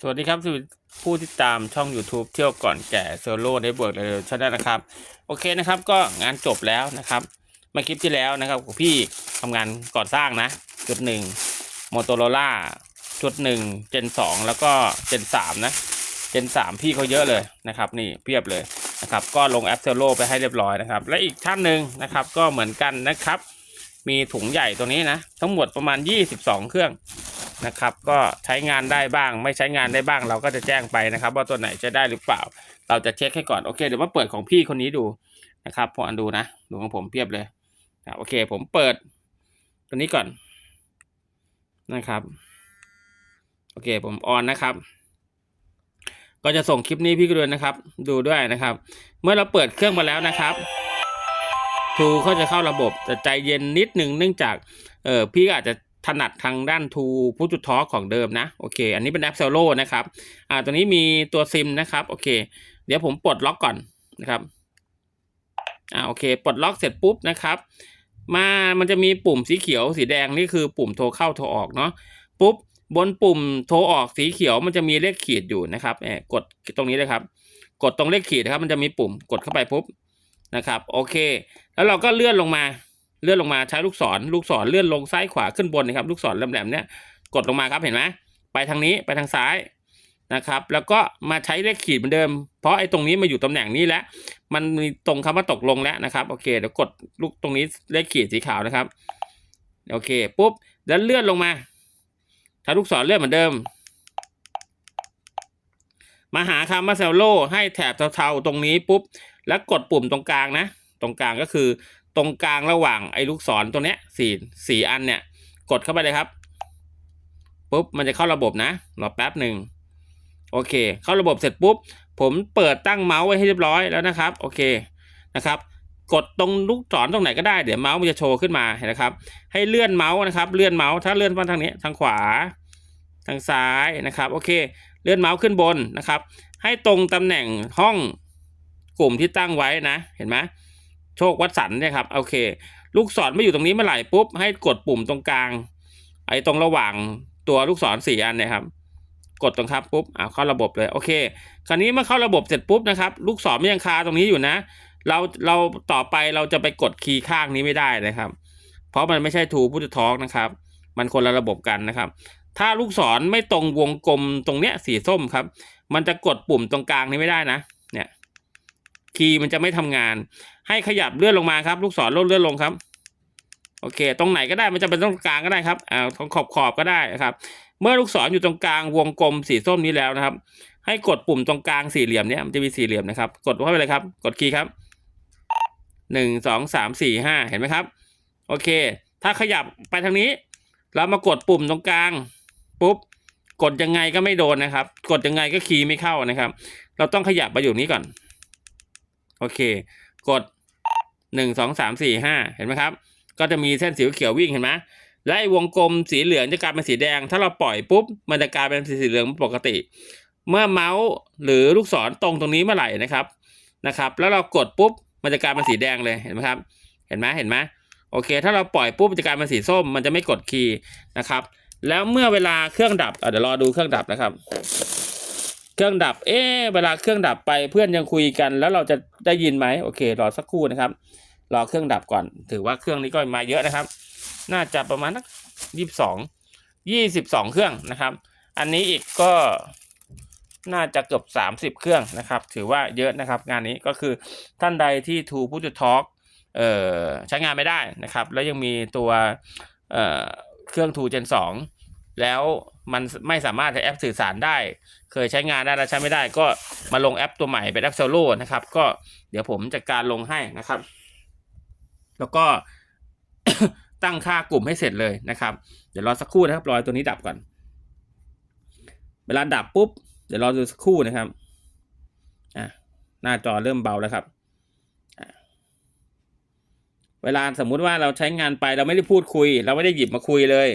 สวัสดีครับสวัสดีผู้ที่ตามช่อง YouTube เที่ยวก่อนแก่โซโล่ได้เบิร์กเลยชนลนะครับ โอเคนะครับก็งานจบแล้วนะครับเมาคลิปที่แล้วนะครับพี่ทำงานก่อสร้างนะจุดหนึ่งมอโตโรล่าจุดหนึ่งเจนสองแล้วก็เจนสามนะเจนสามพี่เขาเยอะเลยนะครับ นี่เพียบเลยนะครับ ก็ลงแอปเซโลไปให้เรียบร้อยนะครับ และอีกท่านหนึ่งนะครับก็เหมือนกันนะครับ มีถุงใหญ่ตัวนี้นะ ทั้งหมดประมาณ 22 เครื่อง นะครับ ก็ใช้งานได้บ้าง ไม่ใช้งานได้บ้าง เราก็จะแจ้งไปนะครับ ว่าตัวไหนจะได้หรือเปล่า เราจะเช็คให้ก่อนโอเคเดี๋ยวมาเปิดของพี่คนนี้ดูนะครับพออันดูนะดูของผมเพียบเลยครับโอเค ผมเปิด ตัวนี้ก่อนนะครับ โอเคผมออนนะครับ ก็จะส่งคลิปนี้พี่ก็ด้วยนะครับ ดูด้วยนะครับ เมื่อเราเปิดเครื่องมาแล้วนะครับทูเขาจะเข้าระบบแต่ใจเย็นนิดนึงเนื่องจากเออพี่อาจจะ ถนัดทางด้านทูพูจุดทอของเดิมนะโอเค อันนี้เป็นแอปเซลโลนะครับอ่าตัวนี้มีตัวซิมนะครับโอเค เดี๋ยวผมปลดล็อกก่อนนะครับอ่าโอเคปลดล็อกเสร็จปุ๊บนะครับมามันจะมีปุ่มสีเขียวสีแดงนี่คือปุ่มโทรเข้าโทรออกเนาะปุ๊บบนปุ่มโทรออกสีเขียวมันจะมีเลขขีดอยู่นะครับเออกดตรงนี้เลยครับ กดตรงเลขขีดนะครับ มันจะมีปุ่มกดเข้าไปปุ๊บนะครับ โอเค แล้วเราก็เลื่อนลงมา เลื่อนลงมาใช้ลูกศร ลูกศรเลื่อนลงซ้ายขวาขึ้นบนนะครับ ลูกศรแหลมๆเนี่ยกดลงมาครับเห็นไหมไปทางนี้ไปทางซ้ายนะครับ แล้วก็มาใช้เลขขีดเหมือนเดิม เพราะไอ้ตรงนี้มาอยู่ตำแหน่งนี้แล้ว มันมีตรงคำว่าตกลงแล้วนะครับ โอเคเดี๋ยวกดลูกตรงนี้เลขขีดสีขาวนะครับ โอเคปุ๊บแล้วเลื่อนลงมาถ้าลูกศรเลื่อนเหมือนเดิม มาหาคำว่าเซลโลให้แถบเทาๆตรงนี้ปุ๊บ แล้วกดปุ่มตรงกลางนะ ตรงกลางก็คือ ตรงกลางระหว่างไอ้ลูกศรตัวเนี้ยสี่สี่อันเนี่ย กดเข้าไปเลยครับปุ๊บมันจะเข้าระบบนะรอแป๊บหนึ่งโอเค เข้าระบบเสร็จปุ๊บ ผมเปิดตั้งเมาส์ไว้ให้เรียบร้อยแล้วนะครับ โอเคนะครับกดตรงลูกศรตรงไหนก็ได้เดี๋ยวเมาส์มันจะโชว์ขึ้นมาเห็นนะครับ ให้เลื่อนเมาส์นะครับเลื่อนเมาส์ถ้าเลื่อนมาทางนี้ทางขวา ทางซ้ายนะครับโอเค เลื่อนเมาส์ขึ้นบนนะครับ ให้ตรงตำแหน่งห้องกลุ่มที่ตั้งไว้นะ เห็นไหม โชควัดสันเนี่ยครับโอเค ลูกศรไม่อยู่ตรงนี้เมื่อไหร่ปุ๊บให้กดปุ่มตรงกลาง ไอ้ตรงระหว่างตัวลูกศรสี่อันเนี่ยครับ กดตรงครับปุ๊บอ่าเข้าระบบเลยโอเค คราวนี้เมื่อเข้าระบบเสร็จปุ๊บนะครับ ลูกศรไม่ยังคาตรงนี้อยู่นะ เราเราต่อไปเราจะไปกดคีย์ข้างนี้ไม่ได้นะครับ เพราะมันไม่ใช่ทูพุทธทอกนะครับ มันคนละระบบกันนะครับ ถ้าลูกศรไม่ตรงวงกลมตรงเนี้ยสีส้มครับ มันจะกดปุ่มตรงกลางนี้ไม่ได้นะ เนี่ย คีย์มันจะไม่ทำงาน ให้ขยับเลื่อนลงมาครับ ลูกศรลดเลื่อนลงครับ โอเค ตรงไหนก็ได้มันจะเป็นตรงกลางก็ได้ครับอ่าตรงขอบขอบก็ได้นะครับ เมื่อลูกศรอยู่ตรงกลางวงกลมสีส้มนี้แล้วนะครับ ให้กดปุ่มตรงกลางสี่เหลี่ยมเนี้ยมันจะมีสี่เหลี่ยมนะครับ กดเข้าไปเลยครับ กดคีย์ครับหนึ่งสองสามสี่ห้าเห็นไหมครับ โอเค ถ้าขยับไปทางนี้ เรามากดปุ่มตรงกลางปุ๊บกดยังไงก็ไม่โดนนะครับ กดยังไงก็คีย์ไม่เข้านะครับ เราต้องขยับมาอยู่นี้ก่อน โอเค กดหนึ่งสองสามสี่ห้าเห็นไหมครับ ก็จะมีเส้นสีเขียววิ่งเห็นไหมและไอ้วงกลมสีเหลืองจะกลายเป็นสีแดง ถ้าเราปล่อยปุ๊บมันจะกลายเป็นสีเหลืองปกติ เมื่อเมาส์หรือลูกศรตรงตรงนี้เมื่อไหร่นะครับนะครับ แล้วเรากดปุ๊บมันจะกลายเป็นสีแดงเลยเห็นไหมครับ เห็นไหมเห็นไหมโอเค ถ้าเราปล่อยปุ๊บมันจะกลายเป็นสีส้ม มันจะไม่กดคีย์นะครับ แล้วเมื่อเวลาเครื่องดับเดี๋ยวรอดูเครื่องดับนะครับ เครื่องดับ เอ๊ะเวลาเครื่องดับไปเพื่อนยังคุยกัน แล้วเราจะได้ยินไหมโอเค รอสักครู่นะครับ รอเครื่องดับก่อน ถือว่าเครื่องนี้ก็มาเยอะนะครับ น่าจะประมาณนักยี่สิบสองยี่สิบสองเครื่องนะครับ อันนี้อีกก็น่าจะเกือบสามสิบเครื่องนะครับ ถือว่าเยอะนะครับ งานนี้ก็คือท่านใดที่ทูพูดทอล์กเอ่อใช้งานไม่ได้นะครับ แล้วยังมีตัวเอ่อเครื่องทูเจนสองแล้ว มันไม่สามารถใช้แอปสื่อสารได้ เคยใช้งานได้แล้วใช้ไม่ได้ ก็มาลงแอปตัวใหม่เป็นแอปเซโล่นะครับ ก็เดี๋ยวผมจัดการลงให้นะครับ แล้วก็ตั้งค่ากลุ่มให้เสร็จเลยนะครับ เดี๋ยวรอสักครู่นะครับ รอตัวนี้ดับก่อน เวลาดับปุ๊บ เดี๋ยวรอดูสักครู่นะครับ อะ หน้าจอเริ่มเบาแล้วครับ เวลาสมมุติว่าเราใช้งานไปเราไม่ได้พูดคุย เราไม่ได้หยิบมาคุยเลย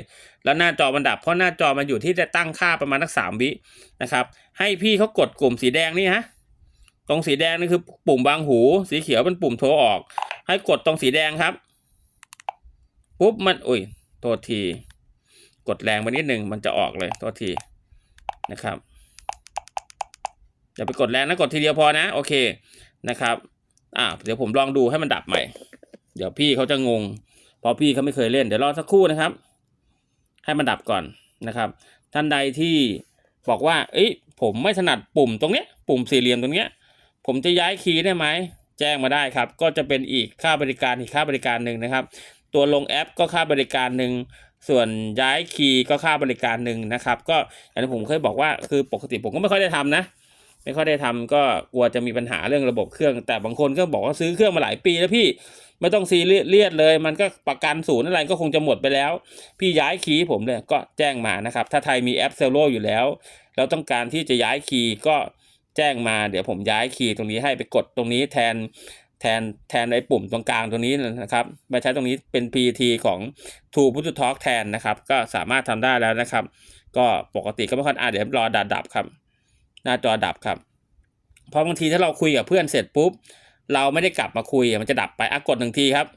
แล้วหน้าจอมันดับเพราะหน้าจอมันอยู่ที่จะตั้งค่าประมาณสักสามวินะครับ ให้พี่เขากดกลุ่มสีแดงนี่ฮะตรงสีแดงนี่คือปุ่มวางหู สีเขียวเป็นปุ่มโทรออก ให้กดตรงสีแดงครับปุ๊บมันอุ้ยโทษที กดแรงไปนิดหนึ่งมันจะออกเลยโทษทีนะครับอย่าไปกดแรงนะกดทีเดียวพอนะ โอเคนะครับอ่าเดี๋ยวผมลองดูให้มันดับใหม่ เดี๋ยวพี่เขาจะงง เพราะพี่เขาไม่เคยเล่น เดี๋ยวรอสักครู่นะครับ ให้มันดับก่อนนะครับ ท่านใดที่บอกว่า เอ้ยผมไม่ถนัดปุ่มตรงเนี้ย ปุ่มสี่เหลี่ยมตรงเนี้ย ผมจะย้ายคีย์ได้ไหม แจ้งมาได้ครับ ก็จะเป็นอีกค่าบริการอีกค่าบริการหนึ่งนะครับ ตัวลงแอปก็ค่าบริการหนึ่ง ส่วนย้ายคีย์ก็ค่าบริการหนึ่งนะครับ ก็อย่างที่ผมเคยบอกว่าคือปกติผมก็ไม่ค่อยได้ทำนะ ไม่ค่อยได้ทำก็กลัวจะมีปัญหาเรื่องระบบเครื่อง แต่บางคนก็บอกว่าซื้อเครื่องมาหลายปีแล้วพี่ไม่ต้องซีเรียสเลย มันก็ประกันศูนย์อะไรก็คงจะหมดไปแล้ว พี่ย้ายคีย์ผมเลยก็แจ้งมานะครับ ถ้าไทยมีแอปเซลโลอยู่แล้วแล้วต้องการที่จะย้ายคีย์ก็แจ้งมาเดี๋ยวผมย้ายคีย์ตรงนี้ให้ไปกดตรงนี้แทนแทนแทนไอ้ปุ่มตรงกลางตรงนี้นะครับมาใช้ตรงนี้เป็น PT ของ True p u t to Talk แทนนะครับ ก็สามารถทำได้แล้วนะครับ ก็ปกติก็ไม่ค่อยอ่าเดี๋ยวรอดับดับครับ หน้าจอดับครับ เพราะบางทีถ้าเราคุยกับเพื่อนเสร็จปุ๊บ เราไม่ได้กลับมาคุยมันจะดับไปอะกดหนึ่งทีครับ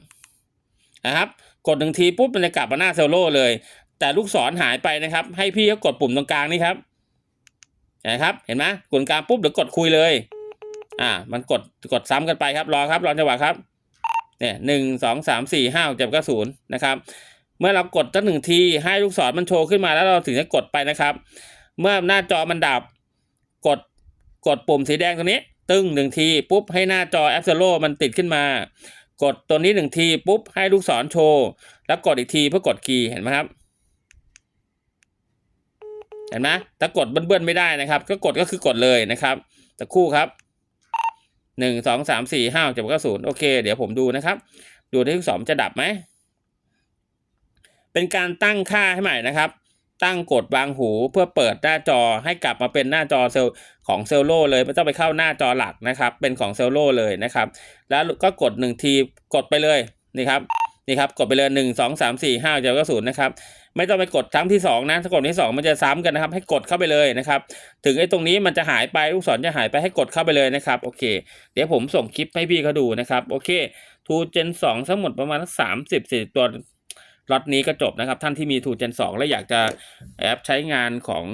นะครับ กดหนึ่งทีปุ๊บมันจะกลับมาหน้าเซลโลเลย แต่ลูกศรหายไปนะครับ ให้พี่เขากดปุ่มตรงกลางนี่ครับนะครับเห็นไหมกดกลางปุ๊บเดี๋ยวกดคุยเลย อ่า มันกดกดซ้ำกันไปครับรอครับรอจังหวะครับเนี่ยหนึ่งสองสามสี่ห้าเจ็ดก็ศูนย์นะครับเมื่อเรากดตั้งหนึ่งทีให้ลูกศรมันโชว์ขึ้นมาแล้วเราถึงจะกดไปนะครับ เมื่อหน้าจอมันดับ กดกดปุ่มสีแดงตรงนี้ ตึ้งหนึ่งทีปุ๊บให้หน้าจอแอปเซโลมันติดขึ้นมา กดตัวนี้หนึ่งทีปุ๊บให้ลูกศรโชว์ แล้วกดอีกทีเพื่อกดคีย์เห็นไหมครับเห็นไหมถ้ากดเบิ้ลๆไม่ได้นะครับ ก็กดก็คือกดเลยนะครับตะครู่ครับหนึ่งสองสามสี่ห้าเจ็ดก็ศูนย์โอเค เดี๋ยวผมดูนะครับ ดูที่ลูกศรจะดับไหมเป็นการตั้งค่าให้ใหม่นะครับ ตั้งกดวางหูเพื่อเปิดหน้าจอให้กลับมาเป็นหน้าจอเซลของเซลโลเลยไม่ต้องไปเข้าหน้าจอหลักนะครับ เป็นของเซลโลเลยนะครับ แล้วก็กดหนึ่งทีกดไปเลยนี่ครับนี่ครับกดไปเลยหนึ่งสองสามสี่ห้าเจ็ดก็ศูนย์นะครับไม่ต้องไปกดครั้งที่สองนะถ้ากดที่สองมันจะซ้ำกันนะครับ ให้กดเข้าไปเลยนะครับ ถึงไอ้ตรงนี้มันจะหายไปลูกศรจะหายไปให้กดเข้าไปเลยนะครับโอเค เดี๋ยวผมส่งคลิปให้พี่เขาดูนะครับโอเคทูเจนสองทั้งหมดประมาณสามสิบสี่ตัว ล็อตนี้ก็จบนะครับ ท่านที่มีทูเจนสองและอยากจะแอปใช้งานของ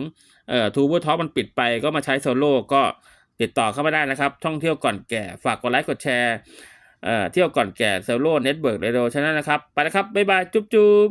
เอ่อทูบูท็อปมันปิดไปก็มาใช้โซโล่ก็ติดต่อเข้ามาได้นะครับ ท่องเที่ยวก่อนแก่ฝากกดไลค์กดแชร์เอ่อเที่ยวก่อนแก่โซโล่เน็ตเบิร์กเรดิโอชนะนะครับ ไปนะครับ บ๊ายบาย จุ๊บจุ๊บ